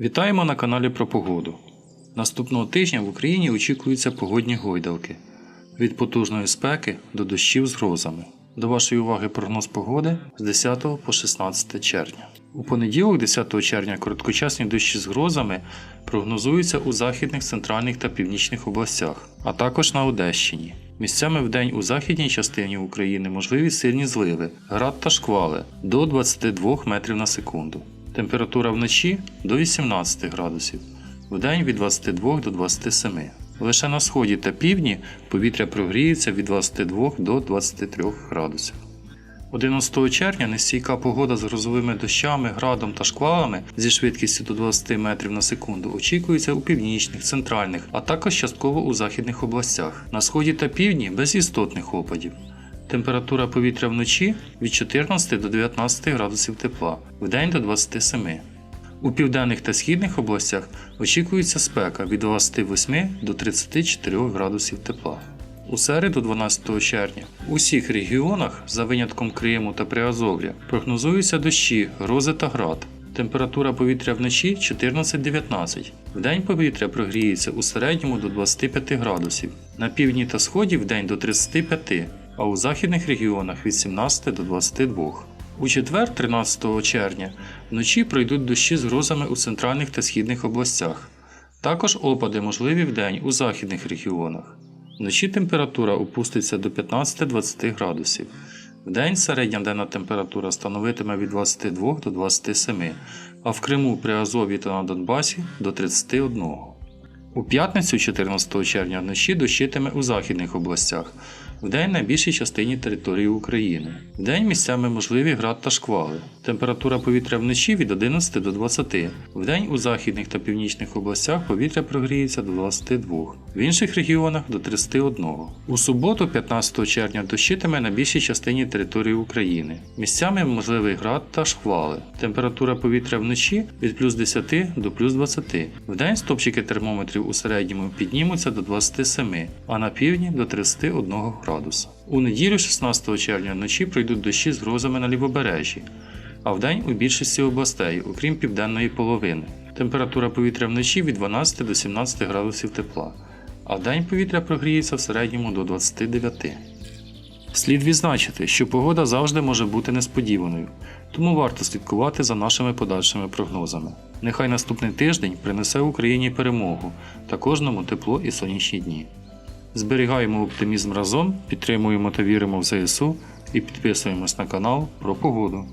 Вітаємо на каналі про погоду. Наступного тижня в Україні очікуються погодні гойдалки від потужної спеки до дощів з грозами. До вашої уваги прогноз погоди з 10 по 16 червня. У понеділок, 10 червня, короткочасні дощі з грозами прогнозуються у західних, центральних та північних областях, а також на Одещині. Місцями в день у західній частині України можливі сильні зливи, град та шквали до 22 метрів на секунду. Температура вночі до 18 градусів, вдень від 22 до 27. Лише на сході та півдні повітря прогріється від 22 до 23 градусів. 11 червня нестійка погода з грозовими дощами, градом та шквалами зі швидкістю до 20 метрів на секунду очікується у північних, центральних, а також частково у західних областях. На сході та півдні без істотних опадів. Температура повітря вночі від 14 до 19 градусів тепла, вдень до 27. У південних та східних областях очікується спека від 28 до 34 градусів тепла. У середу 12 червня у всіх регіонах, за винятком Криму та Приазов'я, прогнозуються дощі, грози та град. Температура повітря вночі 14-19. Вдень повітря прогріється у середньому до 25 градусів, на півдні та сході вдень до 35, а у західних регіонах від 17 до 22. У четвер, 13 червня, вночі пройдуть дощі з грозами у центральних та східних областях. Також опади можливі вдень у західних регіонах. Вночі температура опуститься до 15-20 градусів. Вдень середня денна температура становитиме від 22 до 27, а в Криму, при Азові та на Донбасі до 31. У п'ятницю 14 червня вночі дощитиме у західних областях, вдень на більшій частині території України. Вдень місцями можливі град та шквали. Температура повітря вночі від 11 до 20. Вдень у західних та північних областях повітря прогріється до 22, в інших регіонах до 31. У суботу, 15 червня, дощитиме на більшій частині території України. Місцями можливий град та шквали. Температура повітря вночі від плюс 10 до плюс 20. Вдень стопчики термометрів у середньому піднімуться до 27, а на півдні до 31 градуса. У неділю 16 червня вночі пройдуть дощі з грозами на лівобережжі, а вдень у більшості областей, окрім південної половини. Температура повітря вночі від 12 до 17 градусів тепла, а вдень повітря прогріється в середньому до 29. Слід відзначити, що погода завжди може бути несподіваною, тому варто слідкувати за нашими подальшими прогнозами. Нехай наступний тиждень принесе Україні перемогу та кожному тепло і сонячні дні. Зберігаємо оптимізм разом, підтримуємо та віримо в ЗСУ і підписуємось на канал про погоду.